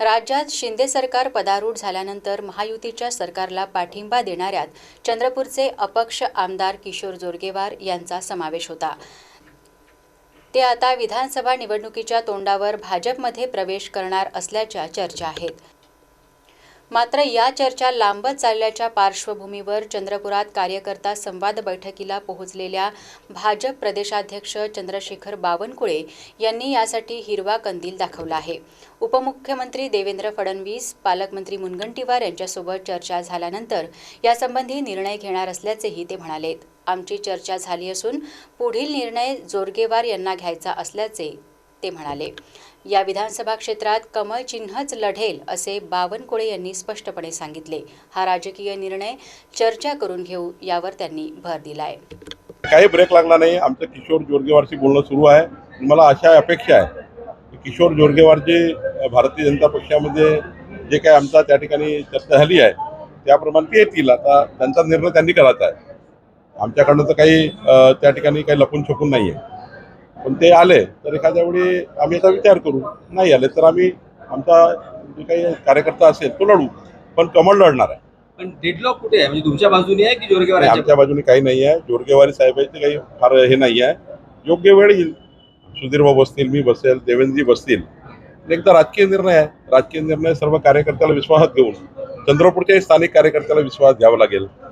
राज्यात शिंदे सरकार पदारूढ झाल्यानंतर महायुतीच्या सरकारला पाठिंबा देणाऱ्यात चंद्रपूरचे अपक्ष आमदार किशोर जोरगेवार यांचा समावेश होता. ते आता विधानसभा निवडणुकीच्या तोंडावर भाजपमध्ये प्रवेश करणार असल्याच्या चर्चा आहेत. मात्र या चर्चा लांबत चालल्याच्या पार्श्वभूमीवर चंद्रपुरात कार्यकर्ता संवाद बैठकीला पोहोचलेल्या भाजप प्रदेशाध्यक्ष चंद्रशेखर बावनकुळे यांनी यासाठी हिरवा कंदील दाखवला आहे. उपमुख्यमंत्री देवेंद्र फडणवीस पालकमंत्री मुनगंटीवार यांच्यासोबत चर्चा झाल्यानंतर यासंबंधी निर्णय घेणार असल्याचेही ते म्हणालेत. आमची चर्चा झाली असून पुढील निर्णय जोरगेवार यांना घ्यायचा असल्याचे ते म्हणाले. या विधानसभा क्षेत्रात कमळ चिन्हच लढेल असे बावनकुळे यांनी स्पष्टपणे सांगितले. हा राजकीय निर्णय चर्चा करून घेऊ यावर त्यांनी भर दिलाय. काही ब्रेक लागला नाही. आमचं किशोर जोरगेवारशी बोलणं सुरू आहे. मला अशा अपेक्षा आहे की किशोर जोरगेवारची जे भारतीय जनता पक्षामध्ये जे काय आमचा त्या ठिकाणी चर्चा झाली आहे त्याप्रमाणे ते येतील. आता त्यांचा निर्णय त्यांनी करायचा आहे. आमच्याकडनं तर काही त्या ठिकाणी काही लपून छपून नाही आहे पण ते आले तर एखाद्या वेळी आम्ही याचा विचार करू. नाही आले तर आम्ही आमचा जे काही कार्यकर्ता असेल तो लढू. पण कमळ लढणार आहे. पण डेडलॉक कुठे आहे? म्हणजे तुमच्या बाजूने आहे की जोरगेवार आमच्या बाजूने काही नाही आहे. जोरगेवारी साहेबांचे काही फार हे नाही आहे. योग्य वेळ येईल. सुधीरभाऊ बसतील मी बसेल देवेंद्रजी बसतील. एकदा राजकीय निर्णय आहे. राजकीय निर्णय सर्व कार्यकर्त्याला विश्वासात घेऊन चंद्रपूरच्याही स्थानिक कार्यकर्त्याला विश्वास घ्यावा लागेल.